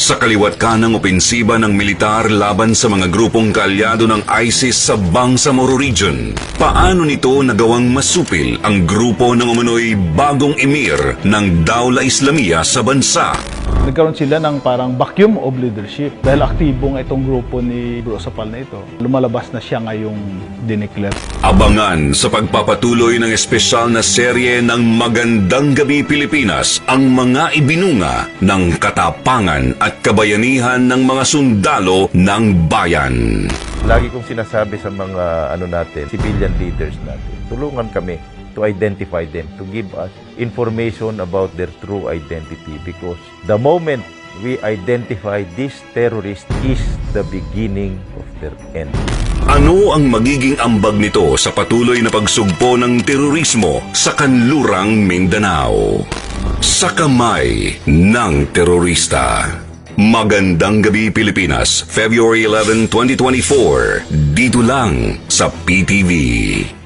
sa kaliwat kanang opensiba ng militar laban sa mga grupong kaalyado ng ISIS sa Bangsamoro Region. Paano nito nagawang masupil ang grupo ng umunoy bagong emir ng Dawla Islamia sa bansa? Nagkaroon sila ng parang vacuum of leadership dahil aktibong itong grupo ni Bro Sapal na ito. Lumalabas na siya ngayong dineclare. Abangan sa pagpapatuloy ng espesyal na serye ng Magandang Gabi Pilipinas ang mga ibinunga ng katapangan at kabayanihan ng mga sundalo ng bayan. Lagi kong sinasabi sa mga ano natin, civilian leaders natin, tulungan kami to identify them, to give us information about their true identity because the moment we identify these terrorists is the beginning of their end. Ano ang magiging ambag nito sa patuloy na pagsugpo ng terorismo sa kanlurang Mindanao? Sa kamay ng terorista. Magandang gabi Pilipinas, February 11, 2024. Dito lang sa PTV.